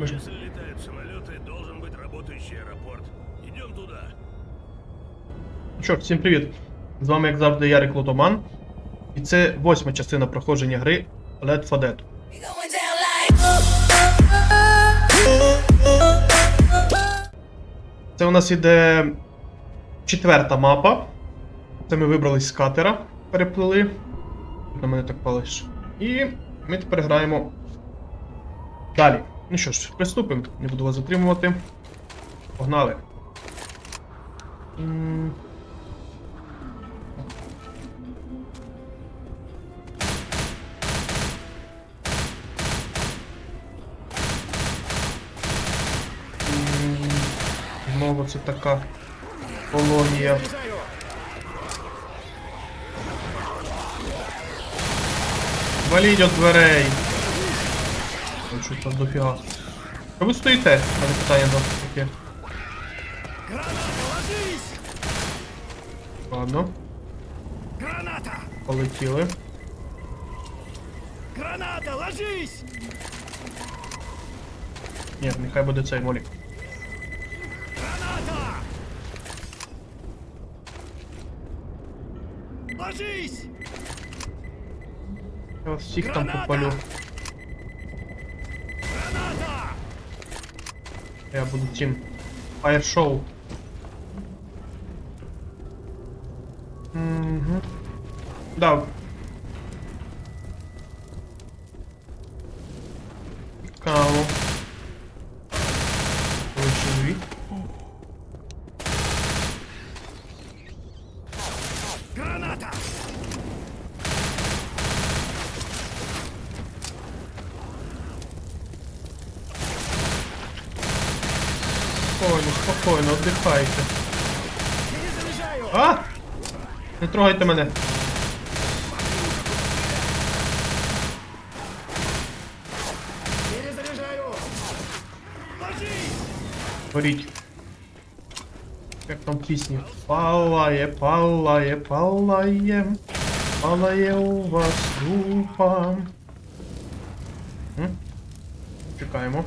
Ми ж Если летают самолеты, должен быть работающий аэропорт. Идем туда. Ну Що, всім привіт! З вами, як завжди, Ярик Лотоман. І це восьма частина проходження гри Left 4 Dead. Going down like Це у нас іде четверта мапа. Це ми вибрались з катера, переплили. На мене так палиш. І ми тепер граємо далі. Ну що ж, приступимо, не буду вас затримувати. Погнали. Знову це така колонія. Валіть от дверей. Ой, що там дофіга. Що ви стоїте? Мене питання до таке. Ладно, Граната! полетіли. Граната, ложись! Ні, нехай буде цей молік. Граната! Ложись! Я вас всіх там попалю. Я буду тим. Фаер-шоу. Угу. Да. Кау. Очень. Граната! Спокойно, спокойно, отдихайте. А! Не трогайте мене. Горіть. Як там пісні? Палає, палає, палає. Палає у вас група. М? Чекаємо.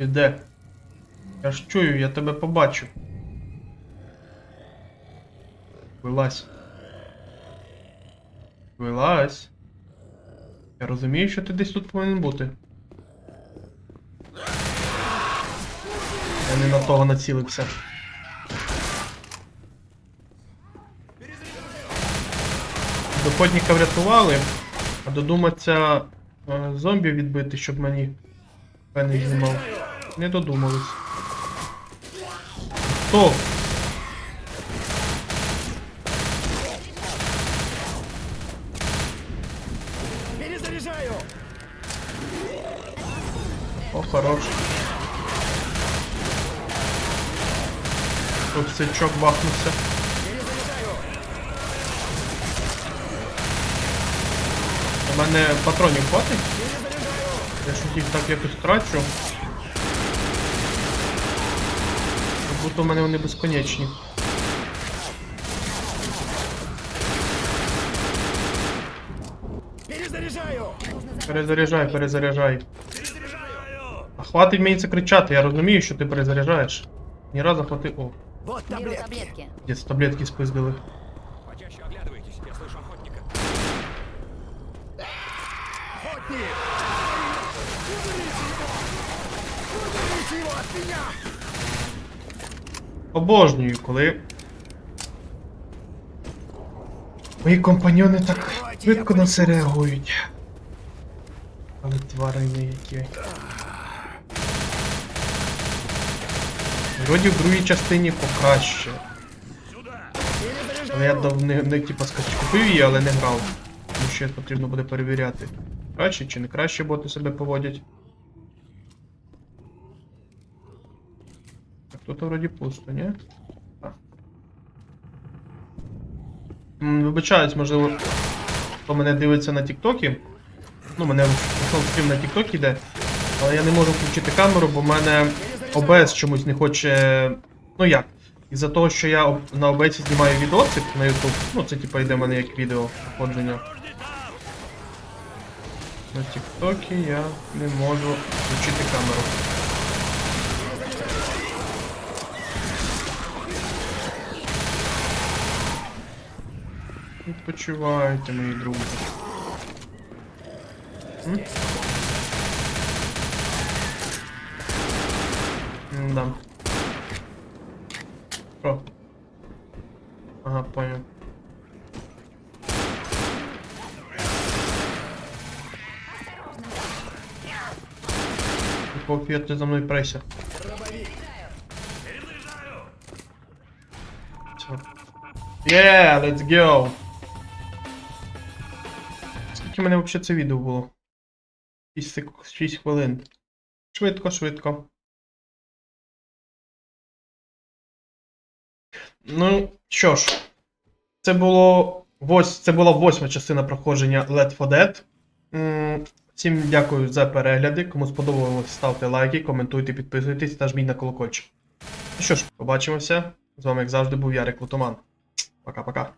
Іде. Я ж чую, я тебе побачу. Вилазь. Вилазь. Я розумію, що ти десь тут повинен бути. Я не на того націлився. Доходника врятували, а додуматься е, зомбі відбити, щоб мені пений знімав. Не додумались. Хто? Перезаряжаю! О, хорош. Рюкзачок бахнувся. Перезаряжаю! У мене патронів хватить? Я ж їх так якось трачу. Будто в мене вони безконечні. Перезаряжаю! Перезаряджай, перезаряджай. Перезаряжаю! А хватить мені це кричати, я розумію, що ти перезаряджаєш. Ні разу хвати. О, Вот таблетки! таблетки. десь таблетки спиздили. Почаще оглядывайтесь, я слышу охотника. Охотник! Уберите его! Уберите его от меня! Обожнюю, коли. Мої компаньони так швидко на це реагують. Але тварини які. Вроді в другій частині покраще. Але я дав не, не типа скажу, купив її, але не грав. Тому що потрібно буде перевіряти. Краще чи не краще боти себе поводять. Тут вроді пусто, ні? Так. Вибачаюсь, можливо, хто мене дивиться на Тіктокі. Ну, мене стрім на Тіктокі йде. Але я не можу включити камеру, бо в мене OBS чомусь не хоче. Ну як? Із-за того, що я на OBS знімаю відосик на YouTube, ну це типа йде в мене як відео походження. На Тіктокі я не можу включити камеру. Відпочивайте, мої друзі. М? М-да. Що? Ага, понял. Поки ти за мною прейся. Все. Yeah, let's go! В мене взагалі це відео було? 6, 6 хвилин. Швидко, швидко. Ну, що ж, це було вось, це була восьма частина проходження Let for Dead. Всім дякую за перегляди. Кому сподобалось, ставте лайки, коментуйте, підписуйтесь та жміть на колокольчик. Ну що ж, побачимося. З вами, як завжди, був Ярик Лутоман. Пока-пока.